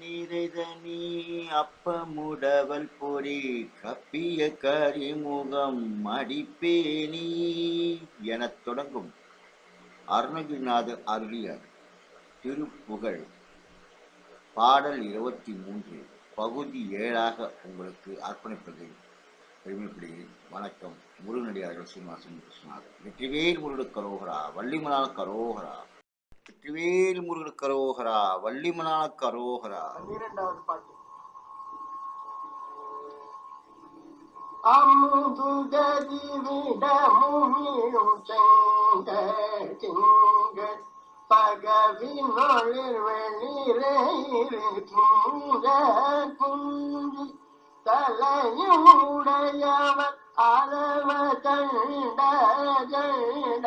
நீரைதனி அப்பமுடவல் பொறி கப்பிய கரிமுகம் அடிப்பேனி எனத் தொடங்கும் அருணகிரிநாதர் அருளியார் திருப்புகழ். பாடல் இருபத்தி மூன்று பகுதி ஏழாக உங்களுக்கு அர்ப்பணிப்பதை பெருமைப்படுகிறேன். வணக்கம். முருகனடியார்கள் சீனிவாசன் கிருஷ்ணநாதன் வெற்றிவேல் முருடு கரோகரா வள்ளிமலால் கரோகரா வேல் முருகன் கரோகரா வள்ளிமலான கரோகரா. பன்னிரெண்டாவது பாட்டு. அமுதுததி விடமுமிழும் செங்க திங்க பகவினொளிர் வெளிரேறு துங்க குஞ்சி. தலையுடையவர் அரவ கண்ட கண்ட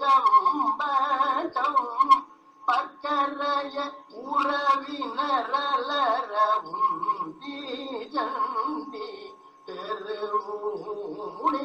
தம்பட்டம் பக்கரைய உறவினரலரவும் தீஜந்தி பெருமுடே.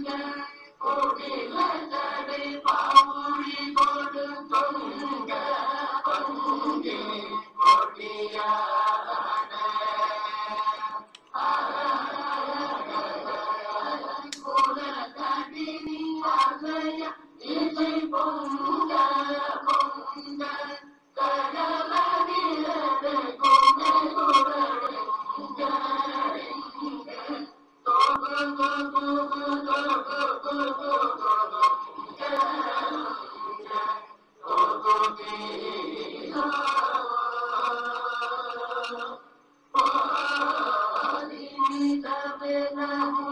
Bye. na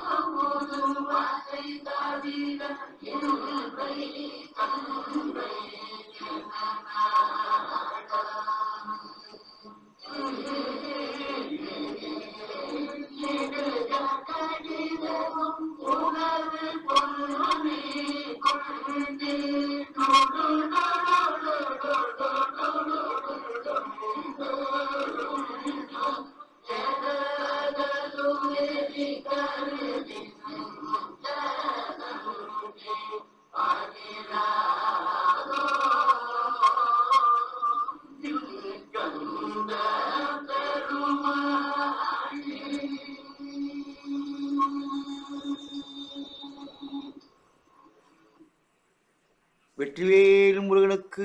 வெற்றிவேல் முருகனுக்கு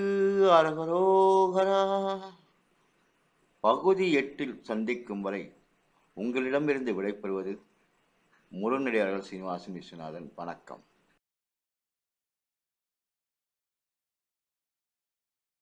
அரகரோகரா. பகுதி எட்டில் சந்திக்கும் வரை உங்களிடமிருந்து விடைபெறுவது முருகனடியார்கள் சீனிவாசன் விஸ்வநாதன். வணக்கம்.